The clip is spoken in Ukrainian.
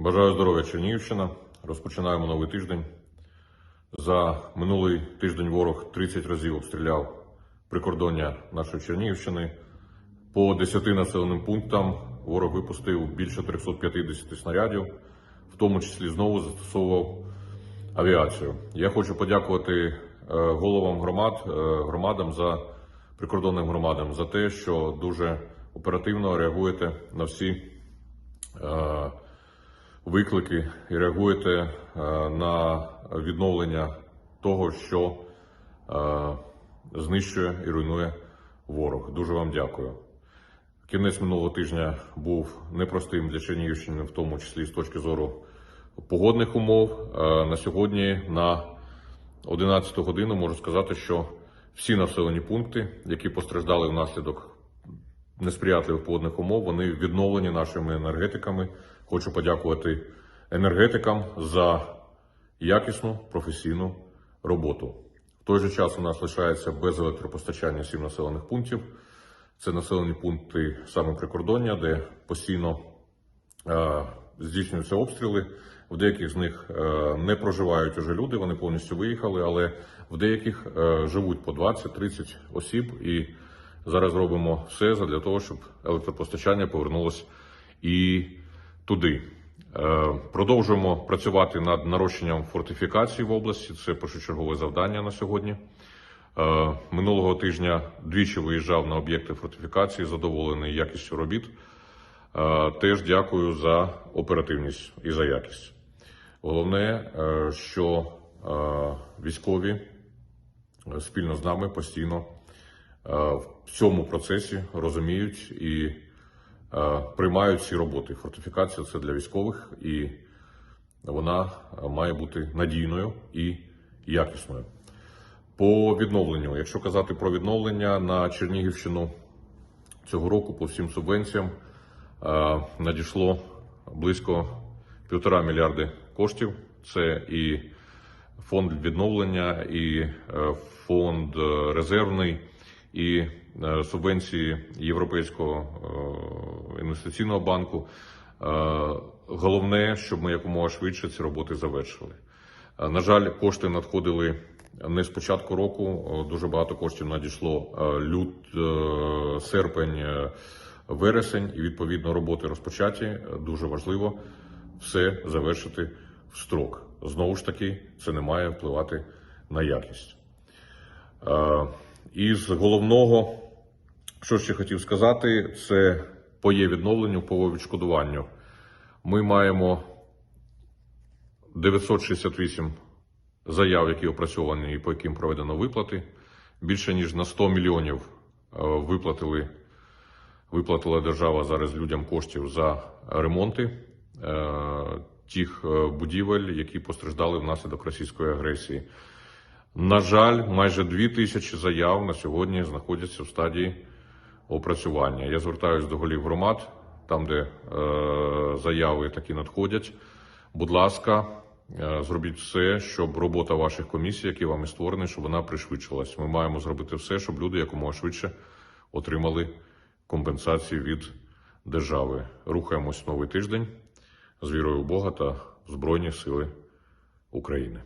Бажаю здоров'я, Чернігівщина. Розпочинаємо новий тиждень. За минулий тиждень ворог 30 разів обстріляв прикордоння нашої Чернігівщини. По 10 населеним пунктам ворог випустив більше 350 снарядів, в тому числі знову застосовував авіацію. Я хочу подякувати е, головам громад, е, громадам за прикордонним громадам за те, що дуже оперативно реагуєте на всі е, виклики і реагуєте е, на відновлення того, що е, знищує і руйнує ворог. Дуже вам дякую. Кінець минулого тижня був непростим для Чернігівщини, в тому числі з точки зору погодних умов. Е, На сьогодні, на 11 годину, можу сказати, що всі населені пункти, які постраждали внаслідок несприятливих погодних умов, вони відновлені нашими енергетиками. Хочу подякувати енергетикам за якісну професійну роботу. В той же час у нас лишається без електропостачання сім населених пунктів. Це населені пункти саме прикордоння, де постійно е, здійснюються обстріли. В деяких з них е, не проживають уже люди, вони повністю виїхали, але в деяких е, живуть по 20-30 осіб. І зараз робимо все для того, щоб електропостачання повернулося і туди. Е, Продовжуємо працювати над нарощенням фортифікацій в області. Це першочергове завдання на сьогодні. Е, Минулого тижня двічі виїжджав на об'єкти фортифікації, задоволений якістю робіт. Е, Теж дякую за оперативність і за якість. Головне, що військові спільно з нами постійно в цьому процесі розуміють і е, приймають всі роботи. Фортифікація це для військових, і вона е, має бути надійною і якісною. По відновленню, якщо казати про відновлення на Чернігівщину цього року по всім субвенціям е, надійшло близько півтора мільярди коштів. Це і фонд відновлення, і е, фонд е, резервний, і е, субвенції Європейського е, інвестиційного банку. Е, Головне, щоб ми якомога швидше ці роботи завершили. На жаль, кошти надходили не з початку року. Дуже багато коштів надійшло лют, серпень, вересень, і відповідно роботи розпочаті. Дуже важливо все завершити в строк. Знову ж таки, це не має впливати на якість. Із головного, що ще хотів сказати, це по є відновленню, по відшкодуванню. Ми маємо 968 заяв, які опрацьовані і по яким проведено виплати. Більше ніж на 100 мільйонів е, виплатили, виплатила держава зараз людям коштів за ремонти е, тих е, будівель, які постраждали внаслідок російської агресії. На жаль, майже дві тисячі заяв на сьогодні знаходяться в стадії опрацювання. Я звертаюся до голів громад, там, де е, заяви такі надходять. Будь ласка, е, зробіть все, щоб робота ваших комісій, які вами створені, щоб вона пришвидшилась. Ми маємо зробити все, щоб люди якомога швидше отримали компенсації від держави. Рухаємось новий тиждень з вірою в Бога та в Збройні Сили України.